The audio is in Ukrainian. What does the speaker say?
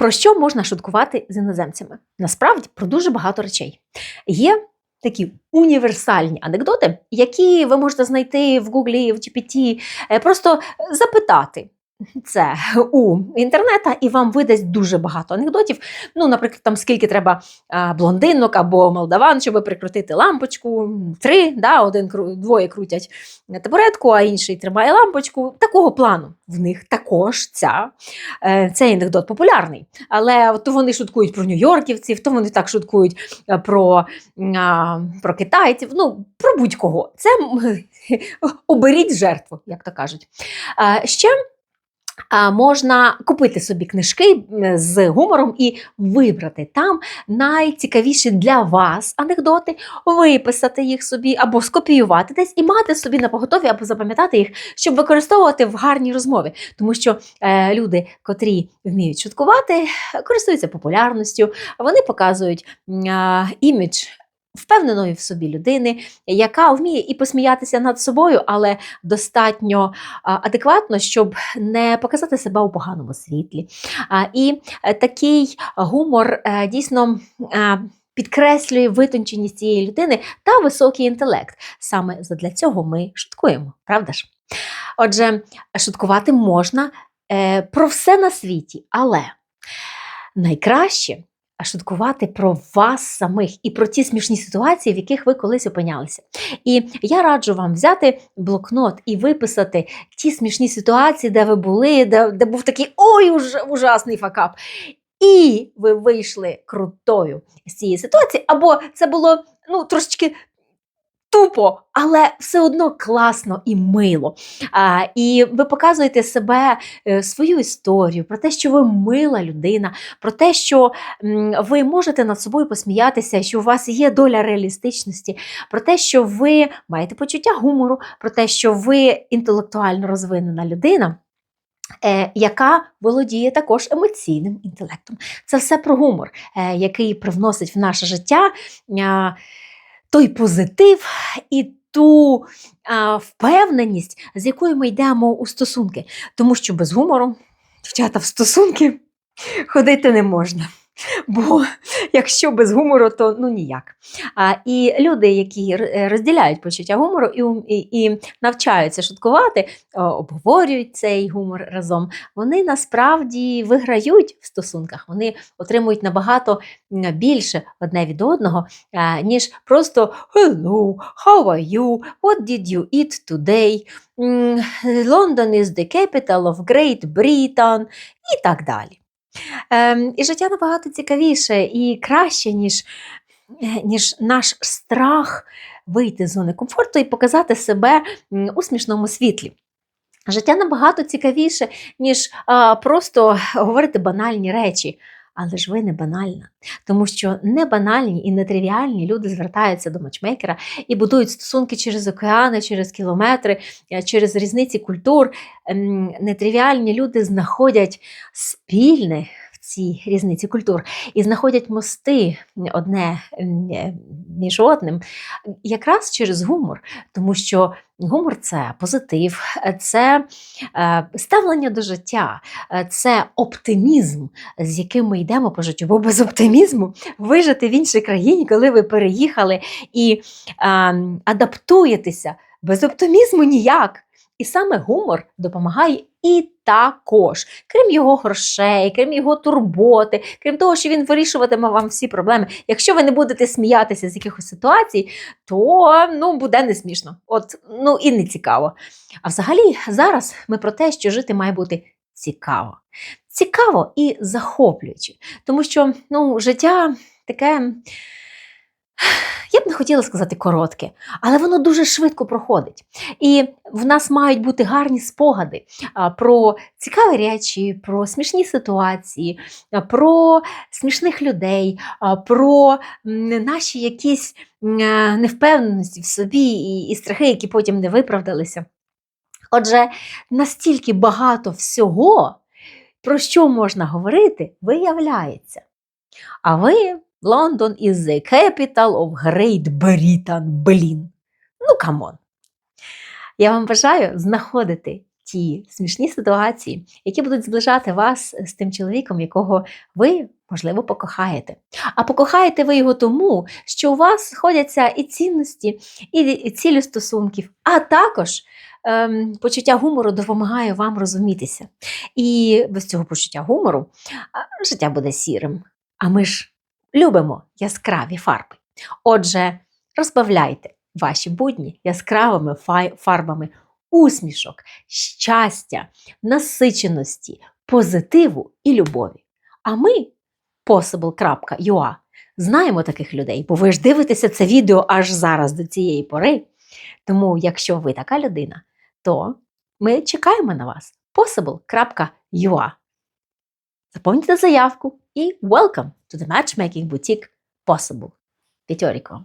Про що можна шуткувати з іноземцями? Насправді про дуже багато речей. Є такі універсальні анекдоти, які ви можете знайти в Гуглі, в GPT, е, просто запитати. Це у інтернета, і вам видасть дуже багато анекдотів. Ну, наприклад, там скільки треба блондинок або молдаван, щоб прикрутити лампочку. Три, да, один двоє крутять табуретку, а інший тримає лампочку. Такого плану. В них також ця, е, цей анекдот популярний. Але то вони шуткують про нью-йорківців, то вони так шуткують е, про, про китайців, ну, про будь-кого. Це оберіть жертву, як то кажуть. Ще можна купити собі книжки з гумором і вибрати там найцікавіші для вас анекдоти, виписати їх собі або скопіювати десь і мати собі на поготові або запам'ятати їх, щоб використовувати в гарній розмові. Тому що е, люди, котрі вміють шуткувати, користуються популярністю, вони показують а, імідж. Впевненої в собі людини, яка вміє і посміятися над собою, але достатньо адекватно, щоб не показати себе у поганому світлі. І е, такий гумор е, дійсно е, підкреслює витонченість цієї людини та високий інтелект. Саме для цього ми шуткуємо, правда ж? Отже, шуткувати можна е, про все на світі, але найкраще шуткувати про вас самих і про ті смішні ситуації, в яких ви колись опинялися. І я раджу вам взяти блокнот і виписати ті смішні ситуації, де ви були, де, де був такий ой, уж, ужасний факап. І ви вийшли крутою з цієї ситуації, або це було ну, трошечки тупо, але все одно класно і мило. А, і ви показуєте себе, е, свою історію, про те, що ви мила людина, про те, що ви можете над собою посміятися, що у вас є доля реалістичності, про те, що ви маєте почуття гумору, про те, що ви інтелектуально розвинена людина. е, Яка володіє також емоційним інтелектом. Це все про гумор, е, який привносить в наше життя той позитив і ту а, впевненість, з якою ми йдемо у стосунки. Тому що без гумору, дівчата, в стосунки ходити не можна. Бо якщо без гумору, то ну ніяк. А, і люди, які е, розділяють почуття гумору і, і, і навчаються шуткувати, обговорюють цей гумор разом, вони насправді виграють в стосунках. Вони отримують набагато більше одне від одного, ніж просто Hello, how are you? What did you eat today? London is the capital of Great Britain і так далі. Ем, і життя набагато цікавіше і краще, ніж, е, ніж наш страх вийти з зони комфорту і показати себе у смішному світлі. Життя набагато цікавіше, ніж а, просто говорити банальні речі. Але ж ви не банальна, тому що не банальні і нетривіальні люди звертаються до матчмейкера і будують стосунки через океани, через кілометри, е, через різниці культур. Ем, Нетривіальні люди знаходять спільне в цій різниці культур і знаходять мости одне е, між одним якраз через гумор, тому що гумор це позитив, це е, ставлення до життя, е, це оптимізм, з яким ми йдемо по життю. Бо без оптимізму вижити в іншій країні, коли ви переїхали і е, адаптуєтеся, без оптимізму ніяк. І саме гумор допомагає і також, крім його грошей, крім його турботи, крім того, що він вирішуватиме вам всі проблеми. Якщо ви не будете сміятися з якихось ситуацій, то ну, буде не смішно. От, ну і не цікаво. А взагалі, зараз ми про те, що жити має бути цікаво. Цікаво і захоплююче. Тому що ну, життя таке. Я б не хотіла сказати коротке, але воно дуже швидко проходить. І в нас мають бути гарні спогади про цікаві речі, про смішні ситуації, про смішних людей, про наші якісь е, невпевненості в собі і, і страхи, які потім не виправдалися. Отже, настільки багато всього, про що можна говорити, виявляється. А ви Лондон is the capital of Great Britain, блін. Ну, камон. Я вам бажаю знаходити ті смішні ситуації, які будуть зближати вас з тим чоловіком, якого ви, можливо, покохаєте. А покохаєте ви його тому, що у вас сходяться і цінності, і, і цілі стосунків, а також ем, почуття гумору допомагає вам розумітися. І без цього почуття гумору життя буде сірим. А ми ж любимо яскраві фарби. Отже, розбавляйте ваші будні яскравими фарбами усмішок, щастя, насиченості, позитиву і любові. А ми, possible.ua, знаємо таких людей, бо ви ж дивитеся це відео аж зараз до цієї пори. Тому, якщо ви така людина, то ми чекаємо на вас. possible.ua. Заповніть заявку і welcome to the matchmaking boutique possible. Meteorico.